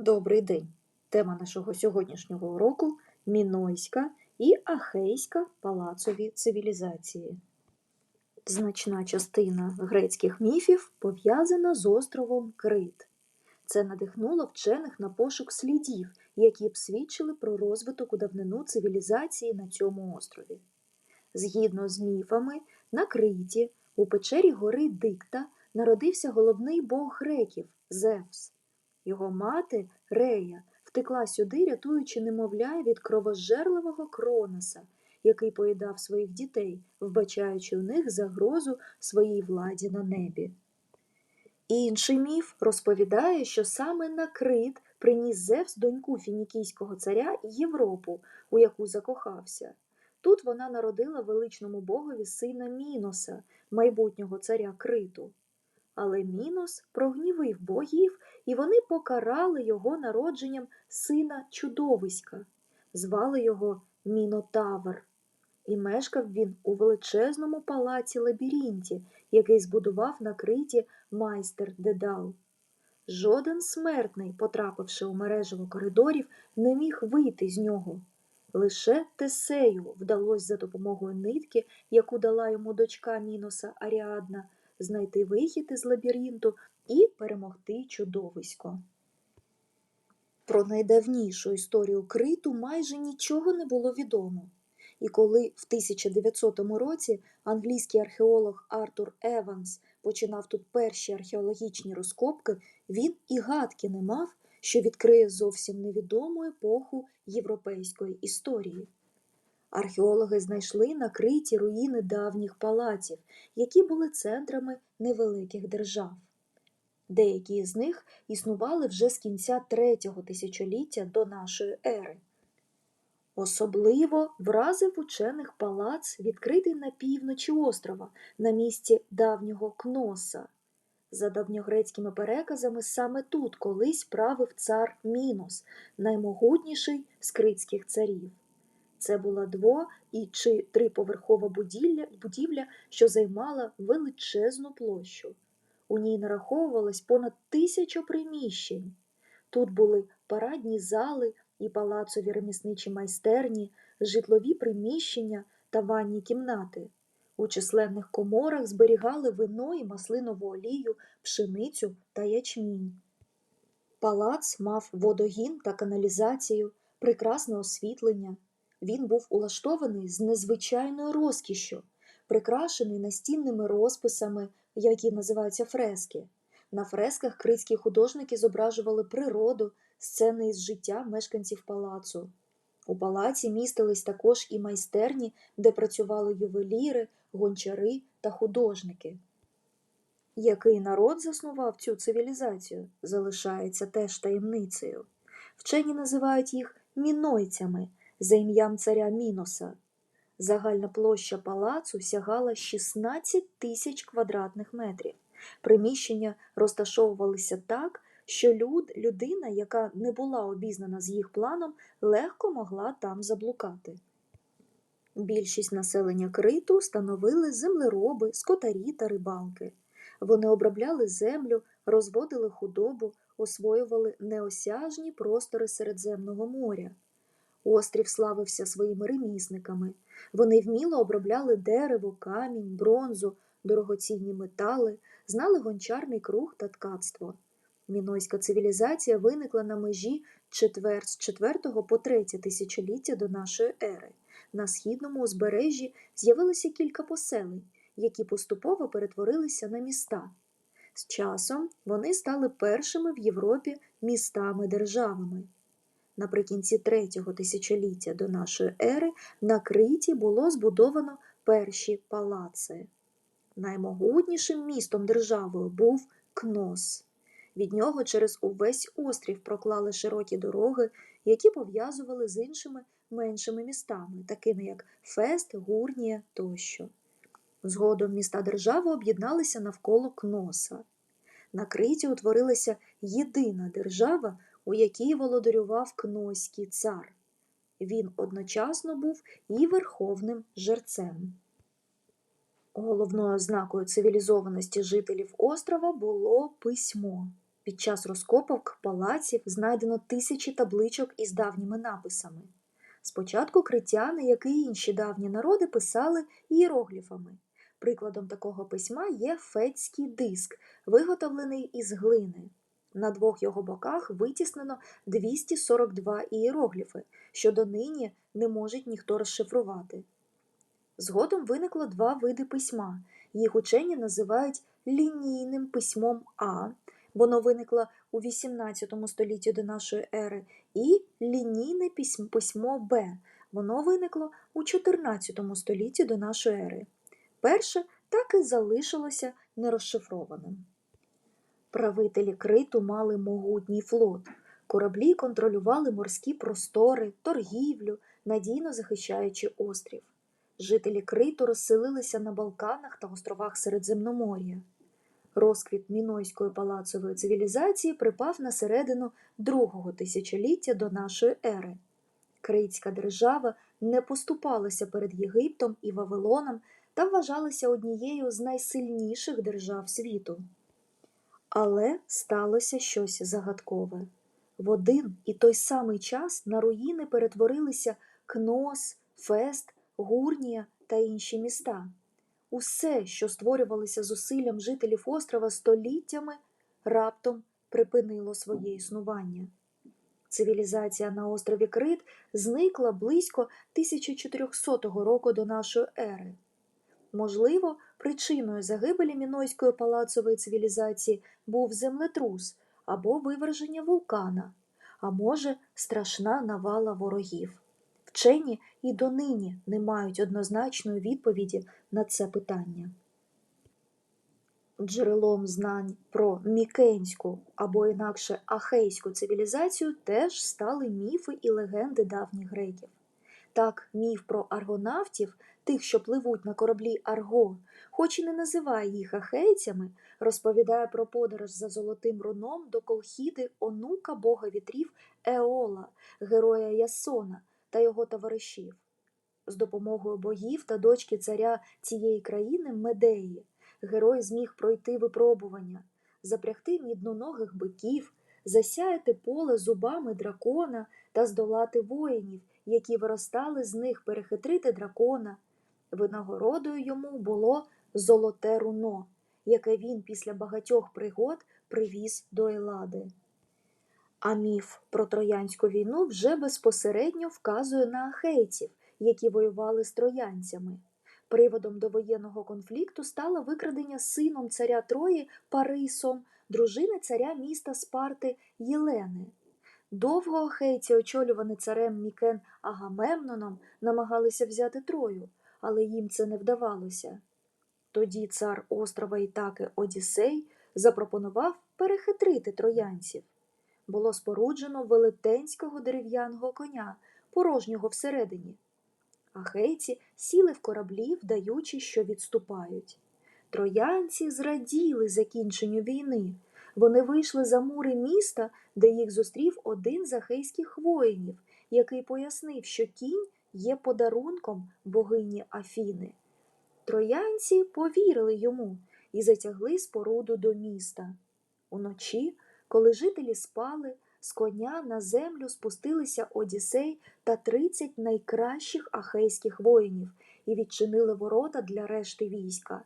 Добрий день! Тема нашого сьогоднішнього уроку Мінойська і Ахейська палацові цивілізації. Значна частина грецьких міфів пов'язана з островом Крит. Це надихнуло вчених на пошук слідів, які б свідчили про розвиток у давнину цивілізації на цьому острові. Згідно з міфами, на Криті у печері гори Дикта народився головний бог греків Зевс. Його мати Рея втекла сюди, рятуючи немовля від кровожерливого Кроноса, який поїдав своїх дітей, вбачаючи у них загрозу своїй владі на небі. Інший міф розповідає, що саме на Крит приніс Зевс доньку фінікійського царя Європу, у яку закохався. Тут вона народила величному богові сина Міноса, майбутнього царя Криту. Але Мінос прогнівив богів, і вони покарали його народженням сина чудовиська, звали його Мінотавр. І мешкав він у величезному палаці лабіринті, який збудував на криті майстер Дедал. Жоден смертний, потрапивши у мережево коридорів, не міг вийти з нього. Лише Тесею вдалося за допомогою нитки, яку дала йому дочка Міноса Аріадна, знайти вихід із лабіринту і перемогти чудовисько. Про найдавнішу історію криту майже нічого не було відомо. І коли в 1900 році англійський археолог Артур Еванс починав тут перші археологічні розкопки, він і гадки не мав, що відкриє зовсім невідому епоху європейської історії. Археологи знайшли накриті руїни давніх палаців, які були центрами невеликих держав. Деякі з них існували вже з кінця третього тисячоліття до нашої ери. Особливо вразив учених палац, відкритий на півночі острова, на місці давнього Кноса. За давньогрецькими переказами, саме тут колись правив цар Мінос, наймогутніший з критських царів. Це була дво- і чи триповерхова будівля, будівля, що займала величезну площу. У ній нараховувалось понад тисячу приміщень. Тут були парадні зали і палацові ремісничі майстерні, житлові приміщення та ванні кімнати. У численних коморах зберігали вино і маслинову олію, пшеницю та ячмінь. Палац мав водогін та каналізацію, прекрасне освітлення. Він був улаштований з незвичайною розкішшю, прикрашений настінними розписами, які називаються фрески. На фресках критські художники зображували природу, сцени із життя мешканців палацу. У палаці містились також і майстерні, де працювали ювеліри, гончари та художники. Який народ заснував цю цивілізацію, залишається теж таємницею. Вчені називають їх мінойцями за ім'ям царя Міноса. Загальна площа палацу сягала 16 тисяч квадратних метрів. Приміщення розташовувалися так, що люд, людина, яка не була обізнана з їх планом, легко могла там заблукати. Більшість населення криту становили землероби, скотарі та рибалки. Вони обробляли землю, розводили худобу, освоювали неосяжні простори Середземного моря. Острів славився своїми ремісниками. Вони вміло обробляли дерево, камінь, бронзу, дорогоцінні метали, знали гончарний круг та ткацтво. Мінойська цивілізація виникла на межі з 4 по 3 тисячоліття до нашої ери. На східному узбережжі з'явилося кілька поселень, які поступово перетворилися на міста. З часом вони стали першими в Європі містами-державами. Наприкінці третього тисячоліття до нашої ери на Криті було збудовано перші палаци. Наймогутнішим містом державою був Кнос. Від нього через увесь острів проклали широкі дороги, які пов'язували з іншими меншими містами, такими як Фест, Гурнія тощо. Згодом міста держави об'єдналися навколо Кноса. На Криті утворилася єдина держава, у якій володарював Кноський цар. Він одночасно був і верховним жерцем. Головною ознакою цивілізованості жителів острова було письмо. Під час розкопок палаців знайдено тисячі табличок із давніми написами. Спочатку критяни, як і інші давні народи, писали ієрогліфами. Прикладом такого письма є фетський диск, виготовлений із глини. На двох його боках витіснено 242 ієрогліфи, що донині не може ніхто розшифрувати. Згодом виникло два види письма. Їх учені називають лінійним письмом А, воно виникло у XVIII столітті до нашої ери, і лінійне письмо Б, воно виникло у XIV столітті до нашої ери. Перше так і залишилося нерозшифрованим. Правителі Криту мали могутній флот. Кораблі контролювали морські простори, торгівлю, надійно захищаючи острів. Жителі Криту розселилися на Балканах та островах Середземномор'я. Розквіт мінойської палацової цивілізації припав на середину другого тисячоліття до нашої ери. Критська держава не поступалася перед Єгиптом і Вавилоном та вважалася однією з найсильніших держав світу. Але сталося щось загадкове. В один і той самий час на руїни перетворилися Кнос, Фест, Гурнія та інші міста. Усе, що створювалося зусиллям жителів острова століттями, раптом припинило своє існування. Цивілізація на острові Крит зникла близько 1400 року до нашої ери. Можливо, причиною загибелі мінойської палацової цивілізації був землетрус або виверження вулкана, а може, страшна навала ворогів. Вчені і донині не мають однозначної відповіді на це питання. Джерелом знань про мікенську або інакше ахейську цивілізацію теж стали міфи і легенди давніх греків. Так, міф про аргонавтів, тих, що пливуть на кораблі Арго, хоч і не називає їх ахейцями, розповідає про подорож за золотим руном до Колхіди онука бога вітрів Еола, героя Ясона та його товаришів. З допомогою богів та дочки царя цієї країни Медеї герой зміг пройти випробування, запрягти мідноногих биків, засяяти поле зубами дракона та здолати воїнів, які виростали з них перехитрити дракона. Винагородою йому було золоте руно, яке він після багатьох пригод привіз до Елади. А міф про Троянську війну вже безпосередньо вказує на ахейців, які воювали з троянцями. Приводом до воєнного конфлікту стало викрадення сином царя Трої Парисом, дружини царя міста Спарти Єлени. Довго ахейці, очолювані царем Мікен Агамемноном, намагалися взяти Трою, але їм це не вдавалося. Тоді цар острова Ітаки Одіссей запропонував перехитрити троянців. Було споруджено велетенського дерев'яного коня, порожнього всередині. Ахейці сіли в кораблі, вдаючи, що відступають. Троянці зраділи закінченню війни. Вони вийшли за мури міста, де їх зустрів один з ахейських воїнів, який пояснив, що кінь є подарунком богині Афіни. Троянці повірили йому і затягли споруду до міста. Уночі, коли жителі спали, з коня на землю спустилися Одіссей та тридцять найкращих ахейських воїнів і відчинили ворота для решти війська.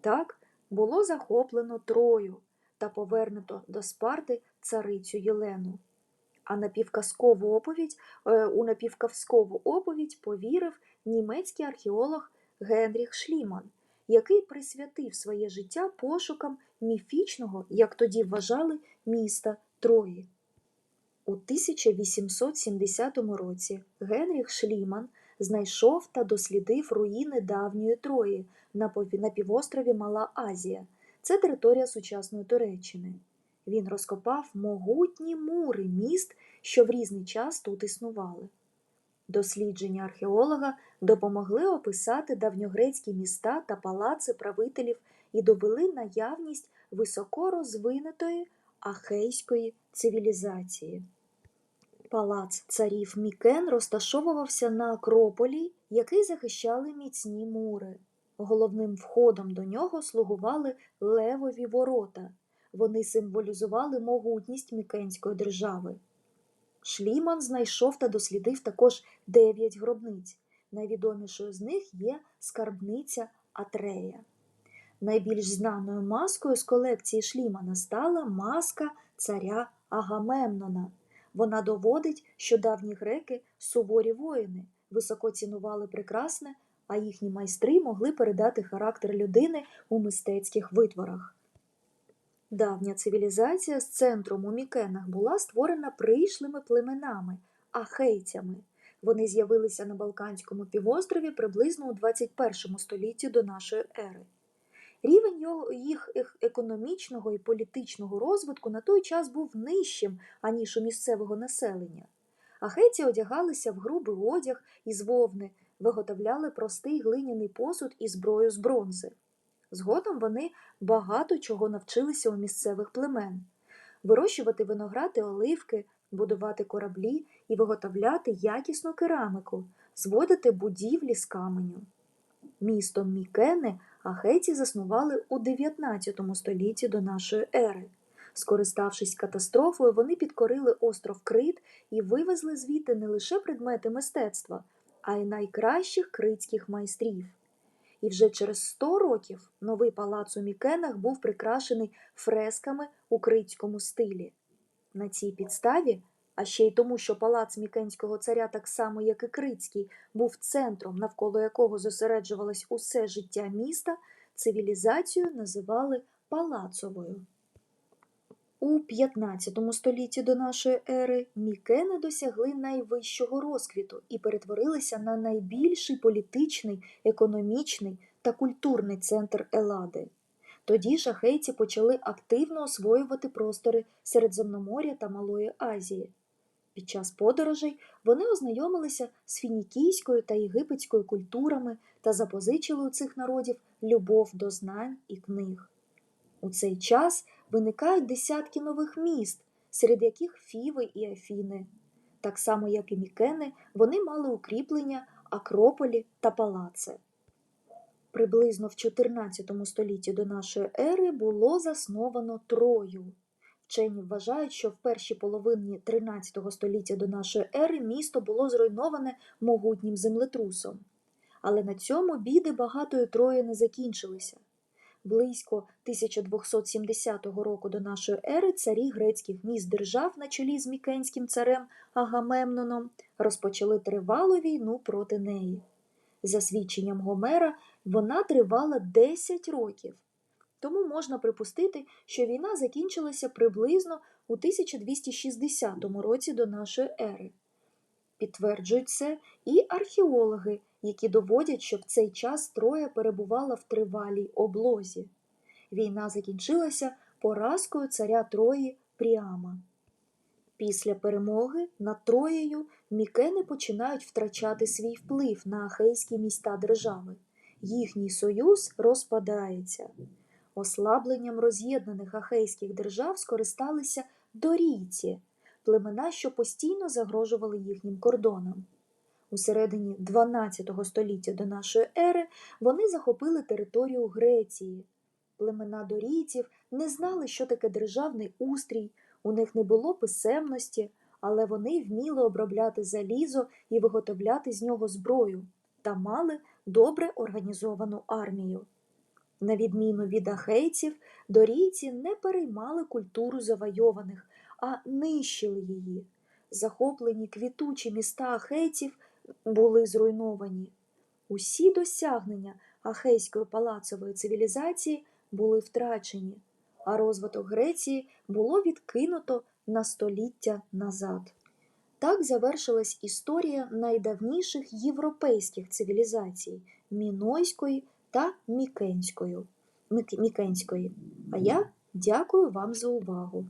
Так було захоплено Трою та повернуто до Спарти царицю Єлену. А напівказкову оповідь, е, у напівказкову оповідь повірив німецький археолог Генріх Шліман, який присвятив своє життя пошукам міфічного, як тоді вважали, міста Трої. У 1870 році Генріх Шліман знайшов та дослідив руїни давньої Трої на півострові Мала Азія. Це територія сучасної Туреччини. Він розкопав могутні мури міст, що в різний час тут існували. Дослідження археолога допомогли описати давньогрецькі міста та палаци правителів і довели наявність високо розвинутої ахейської цивілізації. Палац царів Мікен розташовувався на Акрополі, який захищали міцні мури. Головним входом до нього слугували левові ворота. Вони символізували могутність Мікенської держави. Шліман знайшов та дослідив також дев'ять гробниць. Найвідомішою з них є скарбниця Атрея. Найбільш знаною маскою з колекції Шлімана стала маска царя Агамемнона. Вона доводить, що давні греки суворі воїни, високо цінували прекрасне, а їхні майстри могли передати характер людини у мистецьких витворах. Давня цивілізація з центром у Мікенах була створена прийшлими племенами ахейцями. Вони з'явилися на Балканському півострові приблизно у 21 столітті до нашої ери. Рівень їх економічного і політичного розвитку на той час був нижчим, аніж у місцевого населення. Ахейці одягалися в грубий одяг із вовни, виготовляли простий глиняний посуд і зброю з бронзи. Згодом вони багато чого навчилися у місцевих племен вирощувати виноград і оливки, будувати кораблі і виготовляти якісну керамику, зводити будівлі з каменю. Містом Мікени ахейці заснували у 19 столітті до нашої ери. Скориставшись катастрофою, вони підкорили остров Крит і вивезли звідти не лише предмети мистецтва, а й найкращих критських майстрів. І вже через 100 років новий палац у Мікенах був прикрашений фресками у критському стилі. На цій підставі, а ще й тому, що палац Мікенського царя, так само як і Крицький, був центром, навколо якого зосереджувалось усе життя міста, цивілізацію називали палацовою. У 15 столітті до нашої ери Мікени досягли найвищого розквіту і перетворилися на найбільший політичний, економічний та культурний центр Елади. Тоді ж ахейці почали активно освоювати простори Середземномор'я та Малої Азії. Під час подорожей вони ознайомилися з фінікійською та єгипетською культурами та запозичили у цих народів любов до знань і книг. У цей час виникають десятки нових міст, серед яких Фіви і Афіни. Так само, як і Мікени, вони мали укріплення, акрополі та палаци. Приблизно в 14 столітті до нашої ери було засновано Трою. Вчені вважають, що в першій половині 13 століття до нашої ери місто було зруйноване могутнім землетрусом. Але на цьому біди багатої Трої не закінчилися. Близько 1270 року до нашої ери царі грецьких міст держав на чолі з мікенським царем Агамемноном розпочали тривалу війну проти неї. За свідченням Гомера, вона тривала 10 років. Тому можна припустити, що війна закінчилася приблизно у 1260 році до нашої ери. Підтверджують це і археологи, які доводять, що в цей час Троя перебувала в тривалій облозі. Війна закінчилася поразкою царя Трої Пріама. Після перемоги над Троєю мікени починають втрачати свій вплив на ахейські міста держави. Їхній союз розпадається. Ослабленням роз'єднаних ахейських держав скористалися дорійці, племена, що постійно загрожували їхнім кордонам. У середині 12 століття до нашої ери вони захопили територію Греції. Племена дорійців не знали, що таке державний устрій, у них не було писемності, але вони вміли обробляти залізо і виготовляти з нього зброю та мали добре організовану армію. На відміну від ахейців, дорійці не переймали культуру завойованих, а нищили її. Захоплені квітучі міста ахейців були зруйновані. Усі досягнення ахейської палацової цивілізації були втрачені, а розвиток Греції було відкинуто на століття назад. Так завершилась історія найдавніших європейських цивілізацій Мінойської та Мікенської. Мік- Мікенської. А я дякую вам за увагу.